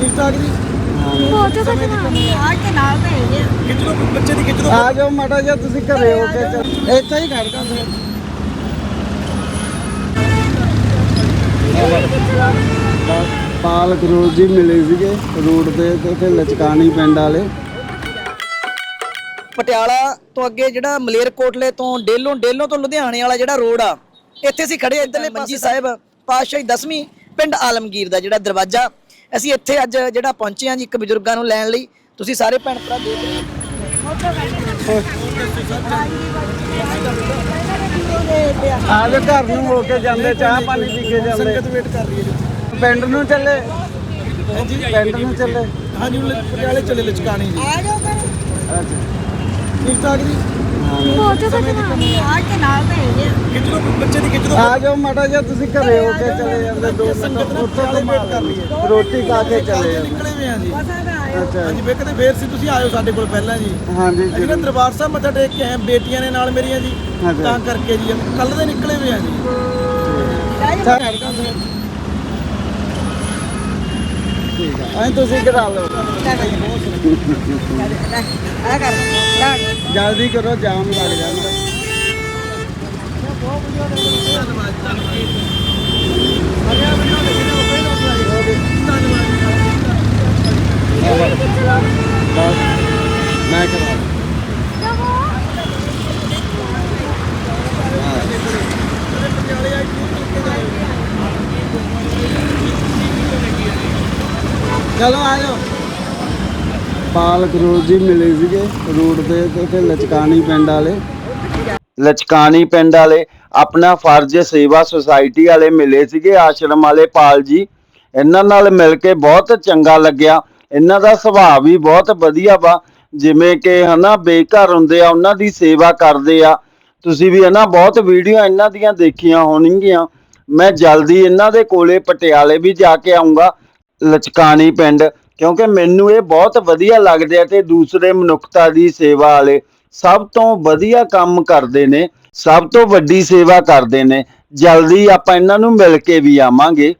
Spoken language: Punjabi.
ਠੀਕ ਠਾਕ ਜੀ ਫੋਟੋ ਖਿਚਵਾ ਆ। ਕੇ ਨਾਲ ਭੇਜ ਖਿੱਚ ਲਓ ਬੱਚੇ ਦੀ ਖਿੱਚ ਲਓ ਆ ਜਾਓ ਮਾੜਾ ਜਿਹਾ ਤੁਸੀਂ ਘਰੇ ਹੋ ਕੇ ਚੱਲ। ਇੱਥੇ ਹੀ ਖੜ ਜਾ ਫਿਰ ਪਾਲ ਗਰੋਜ ਜੀ ਮਿਲੇ ਸੀਗੇ ਰੋਡ ਤੇ ਤੇ ਉੱਥੇ ਲਚਕਾਣੀ ਪਿੰਡ ਵਾਲੇ। ਪਟਿਆਲਾ ਤੋਂ ਅੱਗੇ ਜਿਹੜਾ ਮਲੇਰਕੋਟਲੇ ਤੋਂ ਡੇਲੋਂ ਡੇਲੋਂ ਤੋਂ ਲੁਧਿਆਣੇ ਵਾਲਾ ਜਿਹੜਾ ਰੋਡ ਆ ਇੱਥੇ ਅਸੀਂ ਖੜੇ ਆ ਇੱਧਰਲੇ ਮੰਜੀ ਸਾਹਿਬ। ਪਾਤਸ਼ਾਹੀ 10ਵੀਂ ਪਿੰਡ ਆਲਮਗੀਰ ਦਾ ਜਿਹੜਾ ਦਰਵਾਜ਼ਾ ਅਸੀਂ ਇੱਥੇ ਅੱਜ ਜਿਹੜਾ ਪਹੁੰਚੇ ਆ ਜੀ ਇੱਕ ਬਜ਼ੁਰਗਾਂ ਨੂੰ ਲੈਣ ਲਈ ਤੁਸੀਂ ਸਾਰੇ ਭੈਣ ਭਰਾ ਦੇਖ ਰਹੇ ਹੋ। ਘਰ ਨੂੰ ਹੋ ਕੇ ਜਾਂਦੇ ਚਾਹ ਪਾਣੀ ਪੀ ਕੇ ਜਾਂਦੇ। ਸੰਗਤ ਵੇਟ ਕਰ ਰਹੀ ਹੈ ਜੀ। ਪਿੰਡ ਨੂੰ ਚੱਲੇ? ਹਾਂਜੀ। ਪਿੰਡ ਨੂੰ ਚੱਲੇ? ਹਾਂਜੀ ਪਟਿਆਲੇ ਚੱਲੇ ਲਚਕਾਣੀ ਜੀ। ਆ ਜਾਓ ਠੀਕ ਠਾਕ ਜੀ? ਫੋਟੋ ਖਿਚਵਾ ਆ ਕੇ ਨਾਲ ਭੇਜ ਖਿੱਚ ਲਓ ਬੱਚੇ ਦੀ ਖਿੱਚ ਲਓ ਆ ਜਾਓ ਮਾੜਾ ਜਿਹਾ ਤੁਸੀਂ ਘਰੇ ਹੋ ਕੇ ਚਲੇ ਜਾਂਦੇ ਦੋ ਮਿੰਟ। ਸੰਗਤ ਨੇ ਉੱਥੋਂ ਪਟਿਆਲੇ ਘੁਮਾ ਵੇਟ ਕਰ ਰਹੀ ਹੈ। ਰੋਟੀ ਖਾ ਕੇ ਚਲੇ ਚੱਲੇ ਜਾਂਦੇ। ਨਿਕਲੇ ਹੋਏ ਆ ਜੀ। ਅੱਛਾ ਹਾਂਜੀ ਵੇਖਦੇ ਫੇਰ ਸੀ ਤੁਸੀਂ ਆਇਓ ਸਾਡੇ ਕੋਲ ਪਹਿਲਾਂ ਜੀ। ਹਾਂਜੀ ਅਸੀਂ ਨਾ ਜ਼ਰੂਰ। ਦਰਬਾਰ ਸਾਹਿਬ ਮੱਥਾ ਟੇਕ ਕੇ ਆਏ ਬੇਟੀਆਂ ਨੇ ਨਾਲ ਮੇਰੀਆਂ ਜੀ। ਤਾਂ ਕਰਕੇ ਜੀ ਕੱਲ ਦੇ ਨਿਕਲੇ ਹੋਏ ਆ ਜੀ। ਠੀਕ ਆ। ਐਂ ਤੁਸੀਂ ਕਰਾ ਲਓ। ਆ ਕਰ ਜਲਦੀ ਕਰੋ ਜਾਮ ਲੱਗ ਜਾਂਦਾ। ਮੈਂ ਕਰਾ ਚਲੋ ਆ ਜਾਓ। ਪਾਲ ਗਰੋਜ ਜੀ ਮਿਲੇ ਸੀਗੇ ਰੋਡ ਤੇ ਤੇ ਉੱਥੇ ਪਿੰਡ ਵਾਲੇ। ਲਚਕਾਣੀ ਪਿੰਡ ਵਾਲੇ, ਆਪਣਾ ਫਰਜ਼ ਸੇਵਾ ਸੁਸਾਇਟੀ ਵਾਲੇ ਮਿਲੇ ਸੀਗੇ, ਆਸ਼ਰਮ ਵਾਲੇ ਪਾਲ ਜੀ। ਇਹਨਾਂ ਨਾਲ ਮਿਲ ਕੇ ਬਹੁਤ ਚੰਗਾ ਲੱਗਿਆ। ਇਹਨਾਂ ਦਾ ਸੁਭਾਅ ਵੀ ਬਹੁਤ ਵਧੀਆ ਵਾ। ਜਿਵੇਂ ਕਿ ਹਨਾ, ਬੇਘਰ ਹੁੰਦੇ ਆ, ਉਹਨਾਂ ਦੀ ਸੇਵਾ ਕਰਦੇ ਆ। ਤੁਸੀਂ ਵੀ ਹਨਾ, ਬਹੁਤ ਵੀਡੀਓ ਇਹਨਾਂ ਦੀਆਂ ਦੇਖੀਆਂ ਹੋਣਗੀਆਂ। ਮੈਂ ਜਲਦੀ ਇਹਨਾਂ ਦੇ ਕੋਲੇ ਪਟਿਆਲੇ ਵੀ ਜਾ ਕੇ ਆਉਂਗਾ ਲਚਕਾਨੀ ਪਿੰਡ। ਕਿਉਂਕਿ ਮੈਨੂੰ ਇਹ ਬਹੁਤ ਵਧੀਆ ਲੱਗਦੇ ਆ ਤੇ ਦੂਸਰੇ ਮਨੁੱਖਤਾ ਦੀ ਸੇਵਾ ਵਾਲੇ ਸਭ ਤੋਂ ਵਧੀਆ ਕੰਮ ਕਰਦੇ ਨੇ, ਸਭ ਤੋਂ ਵੱਡੀ ਸੇਵਾ ਕਰਦੇ ਨੇ, ਜਲਦੀ ਆਪਾਂ ਇਹਨਾਂ ਨੂੰ ਮਿਲ ਕੇ ਵੀ ਆਵਾਂਗੇ।